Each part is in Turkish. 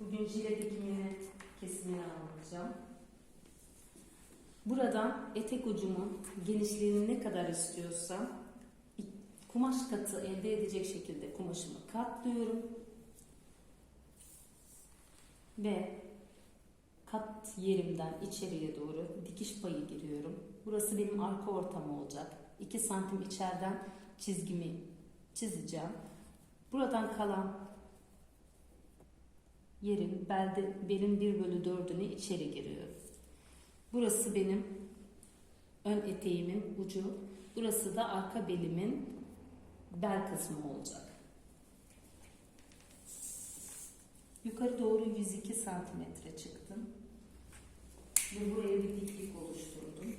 Bugün jile dikimini kesimini anlatacağım. Buradan etek ucumun genişliğini ne kadar istiyorsam kumaş katı elde edecek şekilde kumaşımı katlıyorum. Ve kat yerimden içeriye doğru dikiş payı giriyorum. Burası benim arka ortam olacak. 2 santim içeriden çizgimi çizeceğim. Buradan kalan yerim belde, belim 1 bölü 4'ünü içeri giriyor. Burası benim ön eteğimin ucu. Burası da arka belimin bel kısmı olacak. Yukarı doğru 102 santimetre çıktım. Ve buraya bir diklik oluşturdum.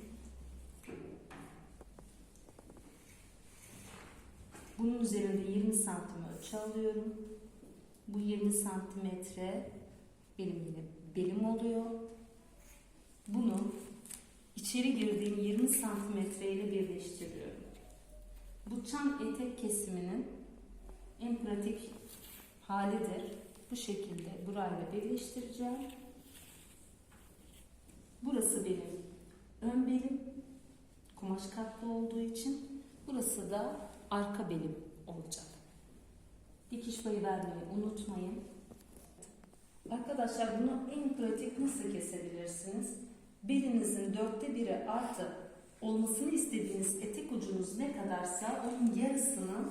Bunun üzerinde 20 santim ölçü alıyorum. Bu 20 santimetre benim yine belim oluyor. Bunu içeri girdiğim 20 santimetre ile birleştiriyorum. Bu çan etek kesiminin en pratik halidir. Bu şekilde burayla birleştireceğim. Burası benim ön belim. Kumaş katlı olduğu için. Burası da arka belim olacak. Dikiş payı vermeyi unutmayın. Arkadaşlar bunu en pratik nasıl kesebilirsiniz? Belinizin dörtte biri artı olmasını istediğiniz etek ucunuz ne kadarsa onun yarısını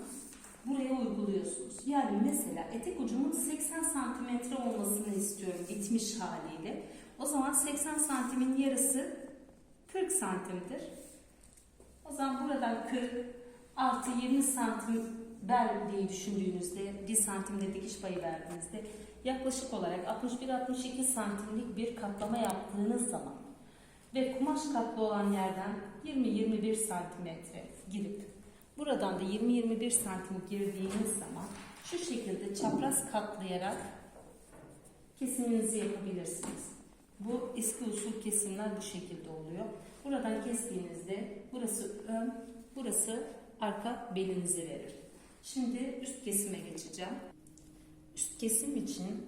buraya uyguluyorsunuz. Yani mesela etek ucumun 80 santimetre olmasını istiyorum itmiş haliyle. O zaman 80 santimin yarısı 40 santimdir. O zaman buradan 40 artı 20 santim bel diye düşündüğünüzde 1 santimde dikiş payı verdiğinizde yaklaşık olarak 61-62 santimlik bir katlama yaptığınız zaman ve kumaş katlı olan yerden 20-21 santimetre girip buradan da 20-21 santim girdiğiniz zaman şu şekilde çapraz katlayarak kesiminizi yapabilirsiniz. Bu eski usul kesimler bu şekilde oluyor. Buradan kestiğinizde burası ön, burası arka belinizi verir. Şimdi üst kesime geçeceğim. Üst kesim için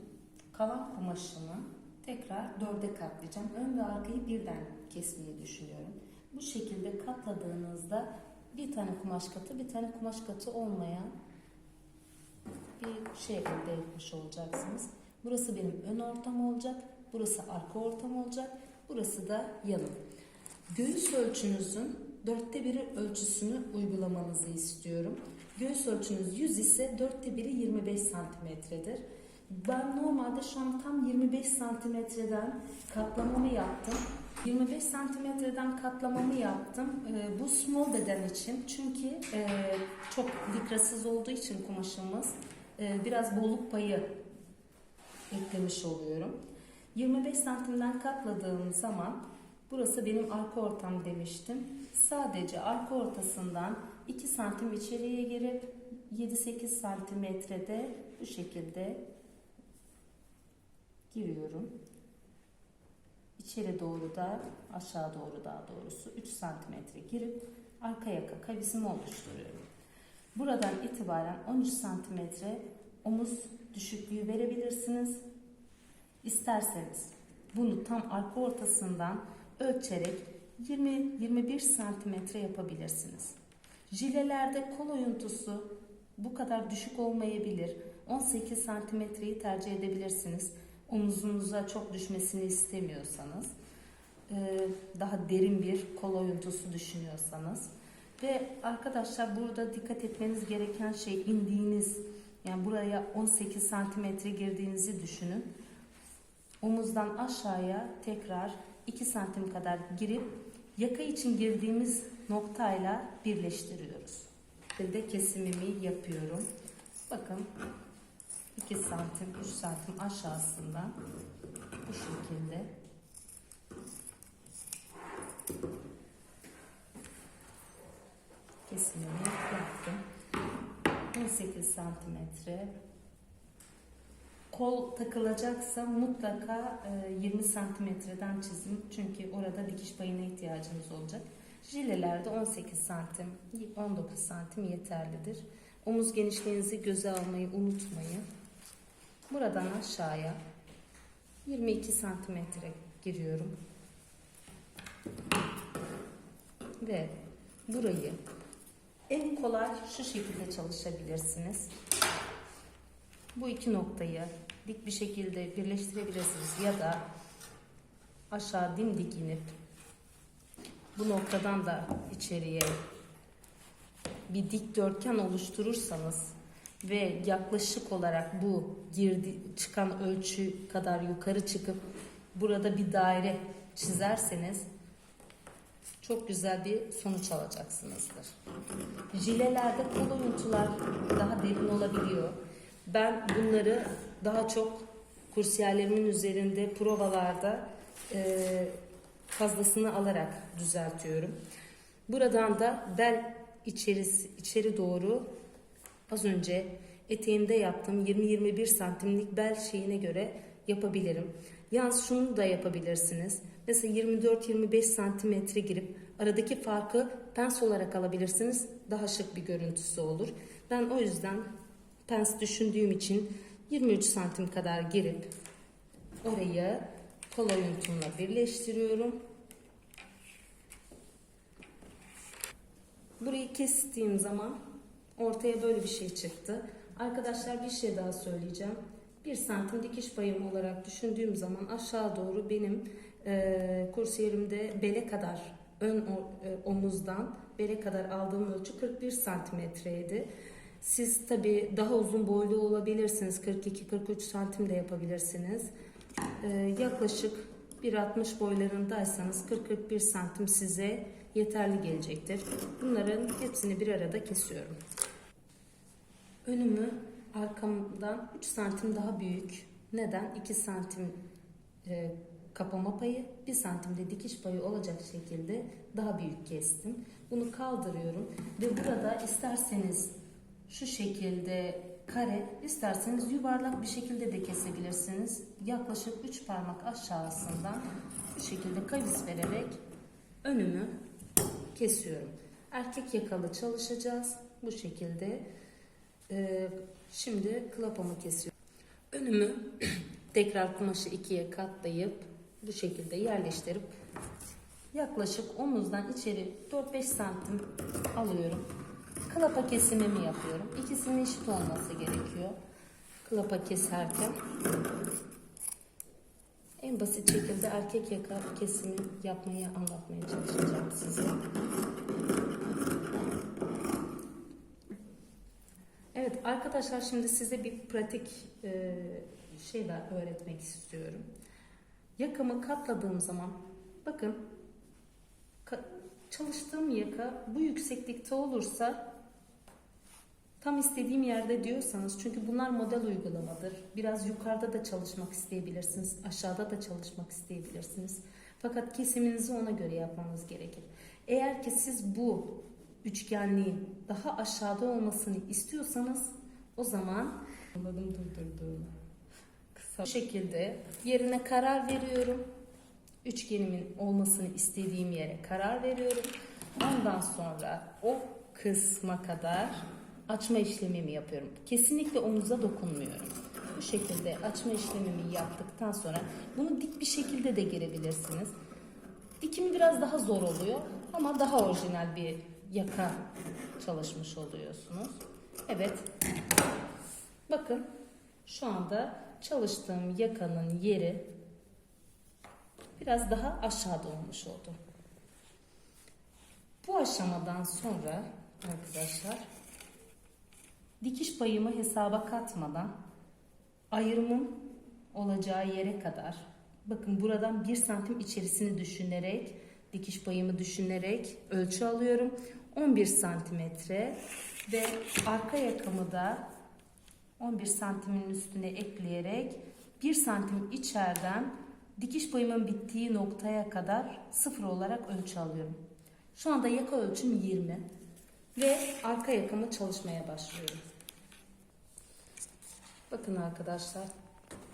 kalan kumaşımı tekrar dörde katlayacağım. Ön ve arkayı birden kesmeyi düşünüyorum. Bu şekilde katladığınızda bir tane kumaş katı, bir tane kumaş katı olmayan bir şey elde etmiş olacaksınız. Burası benim ön ortam olacak. Burası arka ortam olacak. Burası da yanım. Göğüs ölçünüzün dörtte biri ölçüsünü uygulamanızı istiyorum. Göğüs ölçünüz 100 ise dörtte biri 25 santimetredir. Ben normalde şu an tam 25 santimetreden katlamamı yaptım. 25 santimetreden katlamamı yaptım. Ee, bu small beden için çünkü e, çok likrasız olduğu için kumaşımız e, biraz bolluk payı eklemiş oluyorum. 25 santimden katladığım zaman burası benim arka ortam demiştim. Sadece arka ortasından 2 santim içeriye girip 7-8 santimetrede bu şekilde giriyorum. İçeri doğru da aşağı doğru daha doğrusu 3 santimetre girip arka yaka kavisimi oluşturuyorum. Buradan itibaren 13 santimetre omuz düşüklüğü verebilirsiniz. İsterseniz bunu tam arka ortasından ölçerek 20-21 santimetre yapabilirsiniz. Jilelerde kol oyuntusu bu kadar düşük olmayabilir. 18 santimetreyi tercih edebilirsiniz. Omuzunuza çok düşmesini istemiyorsanız. Ee, Daha derin bir kol oyuntusu düşünüyorsanız. Ve arkadaşlar burada dikkat etmeniz gereken şey indiğiniz yani buraya 18 santimetre girdiğinizi düşünün. Omuzdan aşağıya tekrar 2 santim kadar girip yaka için girdiğimiz noktayla birleştiriyoruz. Ve kesimimi yapıyorum. Bakın 2 santim 3 santim aşağısından bu şekilde kesimimi yaptım. 18 santimetre kol takılacaksa mutlaka e, 20 santimetreden çizin. Çünkü orada dikiş payına ihtiyacınız olacak. Jilelerde 18 santim, 19 santim yeterlidir. Omuz genişliğinizi göze almayı unutmayın. Buradan aşağıya 22 santimetre giriyorum. Ve burayı en kolay şu şekilde çalışabilirsiniz. Bu iki noktayı dik bir şekilde birleştirebilirsiniz ya da aşağı dimdik inip bu noktadan da içeriye bir dikdörtgen oluşturursanız ve yaklaşık olarak bu girdi çıkan ölçü kadar yukarı çıkıp burada bir daire çizerseniz çok güzel bir sonuç alacaksınızdır. Jilelerde kol oyuntular daha derin olabiliyor. Ben bunları daha çok kursiyerlerimin üzerinde provalarda e, fazlasını alarak düzeltiyorum. Buradan da bel içerisi, içeri doğru az önce eteğimde yaptığım 20-21 santimlik bel şeyine göre yapabilirim. Yalnız şunu da yapabilirsiniz. Mesela 24-25 santimetre girip aradaki farkı pens olarak alabilirsiniz. Daha şık bir görüntüsü olur. Ben o yüzden pens düşündüğüm için 23 santim kadar girip orayı kol oyuntumla birleştiriyorum. Burayı kestiğim zaman ortaya böyle bir şey çıktı. Arkadaşlar bir şey daha söyleyeceğim. 1 santim dikiş payım olarak düşündüğüm zaman aşağı doğru benim e, kursiyerimde bele kadar ön e, omuzdan bele kadar aldığım ölçü 41 santimetreydi. Siz tabi daha uzun boylu olabilirsiniz. 42-43 santim de yapabilirsiniz. E, yaklaşık 1.60 boylarındaysanız 40-41 santim size yeterli gelecektir. Bunların hepsini bir arada kesiyorum. Önümü arkamdan 3 santim daha büyük. Neden? 2 santim e, kapama payı, 1 santim de dikiş payı olacak şekilde daha büyük kestim. Bunu kaldırıyorum ve burada isterseniz şu şekilde kare, isterseniz yuvarlak bir şekilde de kesebilirsiniz. Yaklaşık 3 parmak aşağısından bu şekilde kavis vererek önümü kesiyorum. Erkek yakalı çalışacağız. Bu şekilde ee, şimdi klapamı kesiyorum. Önümü tekrar kumaşı ikiye katlayıp bu şekilde yerleştirip yaklaşık omuzdan içeri 4-5 santim alıyorum. Klapa kesimimi yapıyorum. İkisinin eşit olması gerekiyor. Klapa keserken en basit şekilde erkek yaka kesimi yapmayı anlatmaya çalışacağım size. Evet arkadaşlar şimdi size bir pratik e, şeyler öğretmek istiyorum. Yakamı katladığım zaman bakın çalıştığım yaka bu yükseklikte olursa tam istediğim yerde diyorsanız çünkü bunlar model uygulamadır. Biraz yukarıda da çalışmak isteyebilirsiniz, aşağıda da çalışmak isteyebilirsiniz. Fakat kesiminizi ona göre yapmanız gerekir. Eğer ki siz bu üçgenliğin daha aşağıda olmasını istiyorsanız o zaman anladım durdurduğumu. Kısa. Bu şekilde yerine karar veriyorum. Üçgenimin olmasını istediğim yere karar veriyorum. Ondan sonra o kısma kadar açma işlemimi yapıyorum. Kesinlikle omuza dokunmuyorum. Bu şekilde açma işlemimi yaptıktan sonra bunu dik bir şekilde de girebilirsiniz. Dikimi biraz daha zor oluyor ama daha orijinal bir yaka çalışmış oluyorsunuz. Evet. Bakın şu anda çalıştığım yakanın yeri biraz daha aşağıda olmuş oldu. Bu aşamadan sonra arkadaşlar dikiş payımı hesaba katmadan ayrımın olacağı yere kadar bakın buradan 1 santim içerisini düşünerek dikiş payımı düşünerek ölçü alıyorum 11 santimetre ve arka yakamı da 11 santimin üstüne ekleyerek 1 santim içeriden dikiş payımın bittiği noktaya kadar sıfır olarak ölçü alıyorum. Şu anda yaka ölçüm 20 ve arka yakamı çalışmaya başlıyorum. Bakın arkadaşlar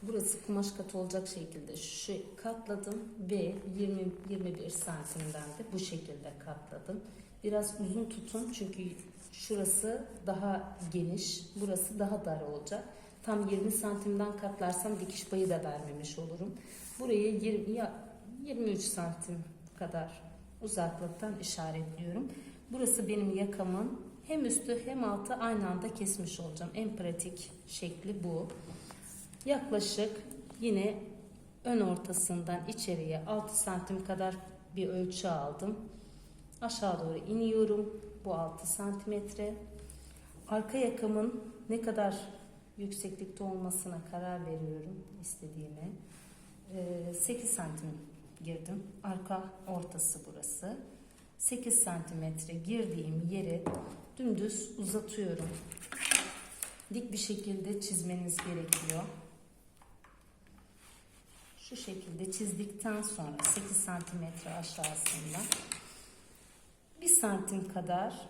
burası kumaş katı olacak şekilde şu katladım ve 20 21 santimden de bu şekilde katladım. Biraz uzun tutun çünkü şurası daha geniş, burası daha dar olacak. tam 20 santimden katlarsam dikiş payı da vermemiş olurum. Burayı 20, ya 23 santim kadar uzaklıktan işaretliyorum. Burası benim yakamın hem üstü hem altı aynı anda kesmiş olacağım. En pratik şekli bu. Yaklaşık yine ön ortasından içeriye 6 santim kadar bir ölçü aldım. Aşağı doğru iniyorum. Bu 6 santimetre. Arka yakamın ne kadar yükseklikte olmasına karar veriyorum istediğime. Ee, 8 santim girdim. Arka ortası burası. 8 santimetre girdiğim yeri dümdüz uzatıyorum. Dik bir şekilde çizmeniz gerekiyor. Şu şekilde çizdikten sonra 8 santimetre aşağısında 1 santim kadar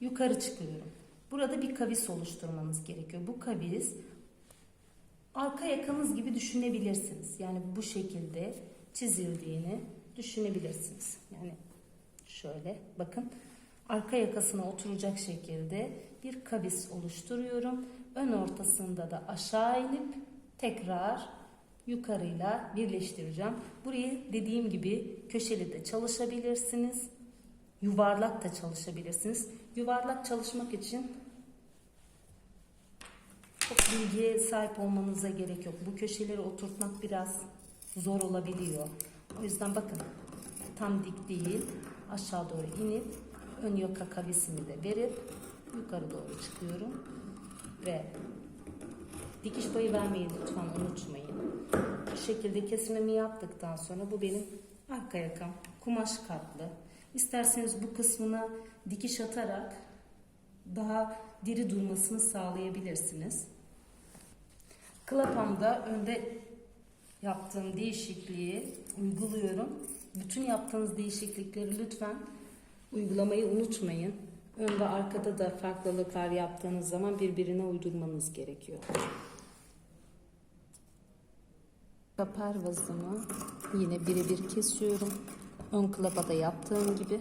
yukarı çıkıyorum. Burada bir kavis oluşturmanız gerekiyor. Bu kavis arka yakanız gibi düşünebilirsiniz. Yani bu şekilde çizildiğini düşünebilirsiniz. Yani şöyle bakın arka yakasına oturacak şekilde bir kavis oluşturuyorum. Ön ortasında da aşağı inip tekrar yukarıyla birleştireceğim. Burayı dediğim gibi köşeli de çalışabilirsiniz. Yuvarlak da çalışabilirsiniz. Yuvarlak çalışmak için çok bilgiye sahip olmanıza gerek yok. Bu köşeleri oturtmak biraz zor olabiliyor. O yüzden bakın tam dik değil aşağı doğru inip ön yaka kavisini de verip yukarı doğru çıkıyorum ve dikiş payı vermeyi lütfen unutmayın. Bu şekilde kesimimi yaptıktan sonra bu benim arka yakam kumaş katlı. İsterseniz bu kısmına dikiş atarak daha diri durmasını sağlayabilirsiniz. Klapamda önde yaptığım değişikliği uyguluyorum. Bütün yaptığınız değişiklikleri lütfen uygulamayı unutmayın. Önde arkada da farklılıklar yaptığınız zaman birbirine uydurmanız gerekiyor. Kapar vazımı yine birebir kesiyorum. Ön klapata yaptığım gibi.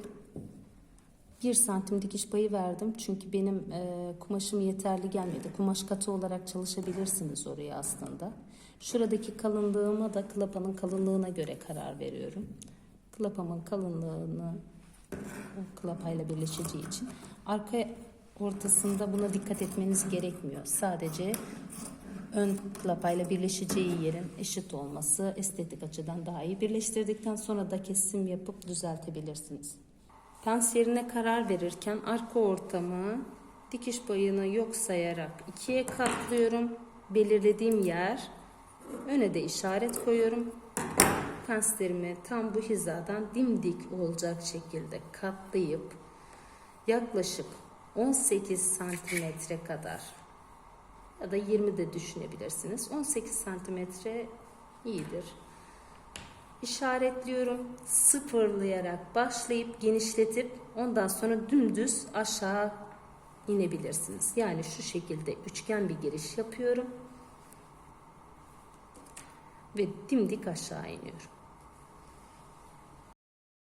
1 santim dikiş payı verdim. Çünkü benim e, kumaşım yeterli gelmedi. Kumaş katı olarak çalışabilirsiniz oraya aslında. Şuradaki kalınlığıma da klapanın kalınlığına göre karar veriyorum. Klapamın kalınlığını klapayla birleşeceği için arka ortasında buna dikkat etmeniz gerekmiyor. Sadece ön klapayla birleşeceği yerin eşit olması estetik açıdan daha iyi. Birleştirdikten sonra da kesim yapıp düzeltebilirsiniz. Pens yerine karar verirken arka ortamı dikiş payını yok sayarak ikiye katlıyorum. Belirlediğim yer öne de işaret koyuyorum. Penslerimi tam bu hizadan dimdik olacak şekilde katlayıp yaklaşık 18 santimetre kadar ya da 20 de düşünebilirsiniz. 18 santimetre iyidir. İşaretliyorum. Sıfırlayarak başlayıp genişletip ondan sonra dümdüz aşağı inebilirsiniz. Yani şu şekilde üçgen bir giriş yapıyorum ve dimdik aşağı iniyorum.